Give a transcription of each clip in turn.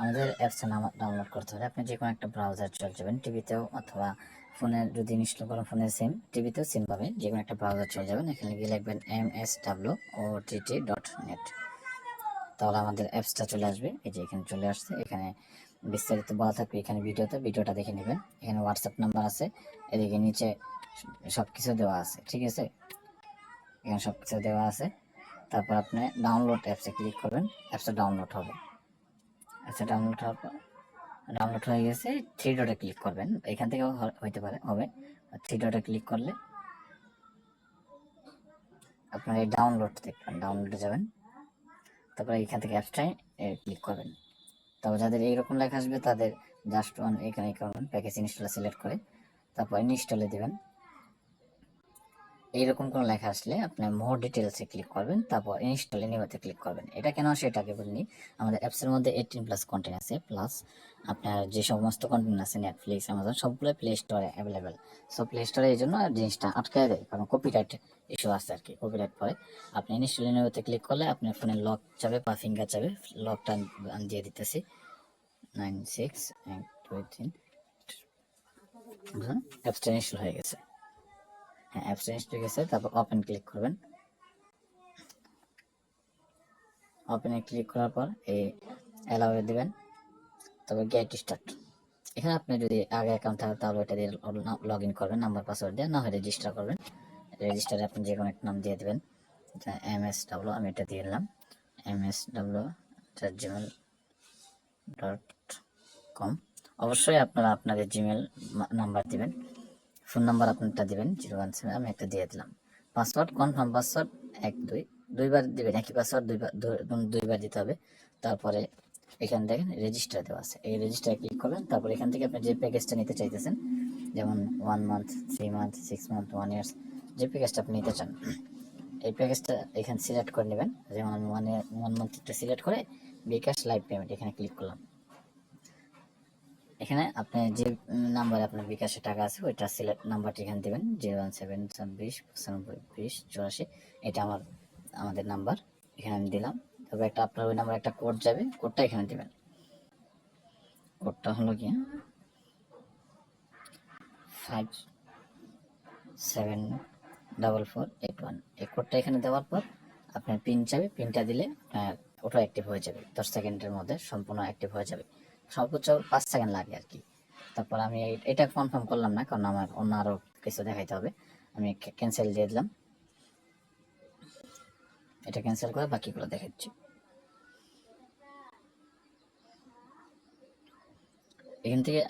আমাদের অ্যাপসটা ডাউনলোড করতে হলে আপনি যে কোনো একটা ব্রাউজার চলে যাবেন টিভিতেও অথবা ফোনে যদি ইনস্টল করেন ফোনের সিম টিভিতেও সিম পাবেন যে কোনো একটা ব্রাউজার চলে যাবেন, এখানে গিয়ে লিখবেন M S W O T T dot net তাহলে আমাদের অ্যাপসটা চলে আসবে, এই যে এখানে চলে আসছে, এখানে বিস্তারিত বলা থাকবে এখানে ভিডিওতে, ভিডিওটা দেখে নেবেন। এখানে হোয়াটসঅ্যাপ নাম্বার আছে, এদিকে নিচে সব কিছু দেওয়া আছে, ঠিক আছে? এখানে সব কিছু দেওয়া আছে। তারপর আপনি ডাউনলোড অ্যাপসে ক্লিক করবেন অ্যাপসটা ডাউনলোড হবে। আচ্ছা ডাউনলোড হওয়ার পর ডাউনলোড হয়ে গেছে থ্রি ডটে ক্লিক করবেন। এখান থেকেও হইতে পারে, হবে। থ্রি ডটে ক্লিক করলে আপনার এই ডাউনলোড দেখবেন ডাউনলোডে যাবেন। তারপরে এখান থেকে অ্যাপসটায় ক্লিক করবেন। তারপর যাদের এইরকম লেখা আসবে, তাদের জাস্ট ওয়ান এখানে করবেন প্যাকেজ ইনস্টল সিলেক্ট করে, তারপর ইনস্টলে দিবেন। এইরকম কোনো লেখা আসলে আপনি মোর ডিটেলসে ক্লিক করবেন, তারপর ইনস্টল এনিওতে ক্লিক করবেন। এটা কেন আসে এটাকে বলিনি। আমাদের অ্যাপসের মধ্যে এইটিন প্লাস কন্টেন্ট আছে প্লাস আপনার যে সমস্ত কন্টেন্ট আছে নেটফ্লিক্স অ্যামাজন সবগুলো প্লে স্টোরে অ্যাভেলেবেল সো প্লে স্টোরে এই জন্য জিনিসটা আটকায় দেয়, কারণ কপিরাইট ইস্যু আছে আর কি কপিরাইট পরে। আপনি ইনস্টল এনিওতে ক্লিক করলে আপনার ফোনে লক যাবে বা ফিঙ্গার যাবে লকটা আমি দিয়ে দিতেছি। নাইন সিক্স এক, দুই, তিন অ্যাপসটা ইনস্টল হয়ে গেছে। হ্যাঁ অ্যাপসটা ইনস্টল গেছে, তারপর ওপেন ক্লিক করবেন। ওপেনে ক্লিক করার পর এই অ্যালাউ দিবেন তবে গেট স্টার্ট এখানে আপনি যদি আগে অ্যাকাউন্ট থাকে, তাহলে ওটা দিয়ে লগ ইন করবেন নাম্বার পাসওয়ার্ড দিয়ে, না হয় রেজিস্টার করবেন। রেজিস্টারে আপনি যে কোনো একটা নাম দিয়ে দেবেন। এম এস ডাব্লু আমি এটা দিয়ে দিলাম। M S W Gmail dot com অবশ্যই আপনারা আপনাদের জিমেল নাম্বার দিবেন। ফোন নাম্বার আপনারটা দিবেন, জিরো ওয়ান সেভেন, আমি একটা দিয়ে দিলাম। পাসওয়ার্ড, কনফার্ম পাসওয়ার্ড, এক, দুই। দুইবার দিবেন, একই পাসওয়ার্ড দুইবার দুইবার দিতে হবে। তারপরে এখানে দেখেন রেজিস্টার দেওয়া আছে। এই রেজিস্টার ক্লিক করবেন, তারপর এখান থেকে আপনি যে প্যাকেজটা নিতে চাইতেছেন, যেমন one month three month six month one years যে প্যাকেজটা আপনি নিতে চান, এই প্যাকেজটা এখানে সিলেক্ট করে নেবেন। যেমন আমি ওয়ান ওয়ান মান্থটা সিলেক্ট করে বিকাশ লাইভ পেমেন্ট এখানে ক্লিক করলাম। এখানে আপনি যে নাম্বারে আপনার বিকাশে টাকা আছে, ওইটা সিলেক্ট নাম্বারটি এখানে দেবেন জিরো ওয়ান সেভেন ছাব্বিশ পঁচানব্বই, বিশ, চুরাশি, এটা আমার, আমাদের নাম্বার এখানে আমি দিলাম। তবে একটা, আপনার ওই নাম্বার একটা কোড যাবে কোডটা এখানে দেবেন। কোডটা হলো কি? Five seven double four eight one এই কোডটা এখানে দেওয়ার পর আপনার পিন যাবে পিনটা দিলে, আপনার ওটা অ্যাক্টিভ হয়ে যাবে, দশ সেকেন্ডের মধ্যে সম্পূর্ণ অ্যাক্টিভ হয়ে যাবে। সর্বোচ্চ পাঁচ সেকেন্ড লাগে আর কি তারপর আমি এটা কনফার্ম করলাম না, কারণ আমার অন্য আরও কিছু দেখাইতে হবে। আমি ক্যান্সেল দিয়ে দিলাম। এটা ক্যান্সেল করে বাকিগুলো দেখাচ্ছি। এখান থেকে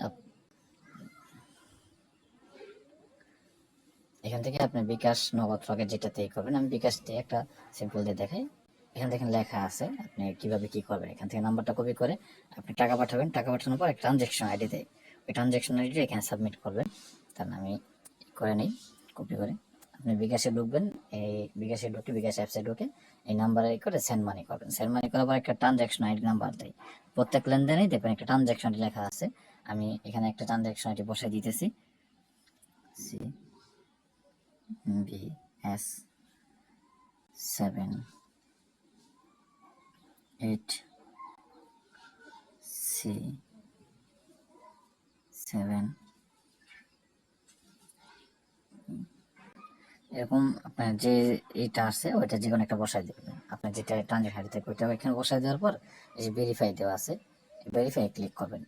এখান থেকে আপনি বিকাশ নগদ রকেট যেটাতে করবেন, আমি বিকাশ দিয়ে একটা সিম্পল দিয়ে দেখাই। এখান থেকে লেখা আছে, আপনি কীভাবে কি করবেন। এখান থেকে নাম্বারটা কপি করে আপনি টাকা পাঠাবেন। টাকা পাঠানোর পর ট্রানজ্যাকশন আইডি দেয় ওই ট্রানজ্যাকশন আইডি এখানে সাবমিট করবেন। তার আমি করে নিই কপি করে। আপনি বিকাশে ঢুকবেন, এই বিকাশে ঢুকে, বিকাশ অ্যাপসে ঢুকে এই নাম্বারে করে সেন্ড মানি করবেন। সেন্ড মানি করার পর একটা ট্রানজ্যাকশন আইডি নাম্বার দেয় প্রত্যেক লেনদেনেই দেখবেন একটা ট্রানজ্যাকশন লেখা আছে। আমি এখানে একটা ট্রানজ্যাকশন আইডি বসে দিতেছি। C B S seven eight C seven এরকম আপনার যে এটা আছে, ওইটা যে কোনো একটা বসাই দেবেন। আপনার যেটা ট্রানজেকশন থাকে ওইটা এখানে বসাই দেওয়ার পর এই যে ভেরিফাই দেওয়া আছে ভেরিফাই ক্লিক করবেন।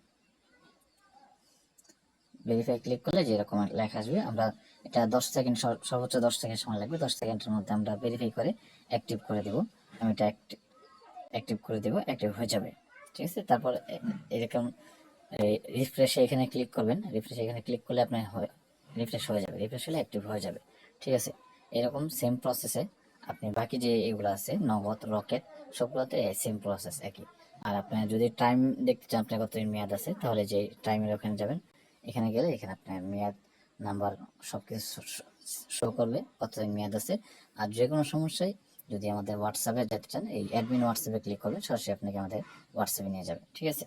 ভেরিফাই ক্লিক করলে যেরকম লেখা আসবে, আমরা এটা দশ সেকেন্ড সর্বোচ্চ দশ সেকেন্ড সময় লাগবে, দশ সেকেন্ডের মধ্যে আমরা ভেরিফাই করে অ্যাক্টিভ করে দেবো। আমি এটা অ্যাক্টিভ করে দেবো অ্যাক্টিভ হয়ে যাবে। ঠিক আছে? তারপর এরকম রিফ্রেশে এখানে ক্লিক করবেন। রিফ্রেশে এখানে ক্লিক করলে আপনার রিফ্রেশ হয়ে যাবে। রিফ্রেশ হলে অ্যাক্টিভ হয়ে যাবে। ঠিক আছে? এরকম সেম প্রসেসে আপনি বাকি যে এগুলো আছে, নগদ রকেট সবগুলোতে সেম প্রসেস একই। আর আপনার যদি টাইম দেখতে চান, আপনার কতদিন মেয়াদ আছে, তাহলে যে টাইমের ওখানে যাবেন। এখানে গেলে এখানে আপনার মেয়াদ নাম্বার সব কিছু শো করবে কতদিন মেয়াদ আছে। আর যে কোনো সমস্যায় যদি আমাদের হোয়াটসঅ্যাপে যেতে চান, এই অ্যাডমিন হোয়াটসঅ্যাপে ক্লিক করবেন, সরাসরি আপনাকে আমাদের হোয়াটসঅ্যাপে নিয়ে যাবে। ঠিক আছে?